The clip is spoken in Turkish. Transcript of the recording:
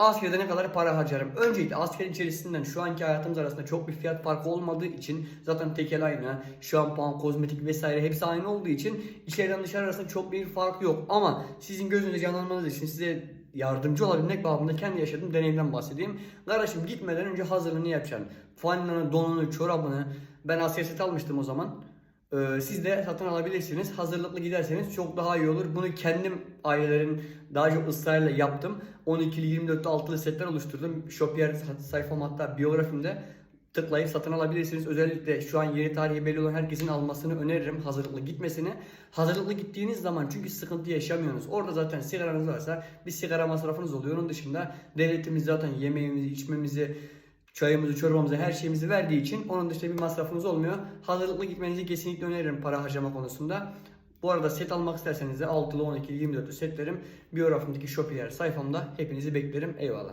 Askerde ne kadar para harcarım? Öncelikle asker içerisinden şu anki hayatımız arasında çok bir fiyat farkı olmadığı için zaten tekel aynı, şampuan, kozmetik vesaire hepsi aynı olduğu için içeriden dışarı arasında çok bir fark yok. Ama sizin gözünüzde canlanmanız için size yardımcı olabilmek babında kendi yaşadığım deneyimden bahsedeyim. Kardeşim gitmeden önce hazırlığını yapacaksın. Fanlanı, donunu, çorabını. Ben asker set almıştım o zaman. Ee, siz de satın alabilirsiniz. Hazırlıklı giderseniz çok daha iyi olur. Bunu kendim ailelerin daha çok ısrarla yaptım. 12'li 24'lü altılı setler oluşturdum. Shopier sayfam hatta biyografimde tıklayıp satın alabilirsiniz. Özellikle şu an yeri tarihi belli olan herkesin almasını öneririm. Hazırlıklı gitmesini. Hazırlıklı gittiğiniz zaman çünkü sıkıntı yaşamıyorsunuz. Orada zaten sigaranız varsa bir sigara masrafınız oluyor. Onun dışında devletimiz zaten yemeğimizi, içmemizi, çayımızı, çorbamızı, her şeyimizi verdiği için onun dışında bir masrafınız olmuyor. Hazırlıklı gitmenizi kesinlikle öneririm para harcama konusunda. Bu arada set almak isterseniz de 6'lı, 12'li, 24'lü setlerim biyografimdeki Shopier sayfamda hepinizi beklerim. Eyvallah.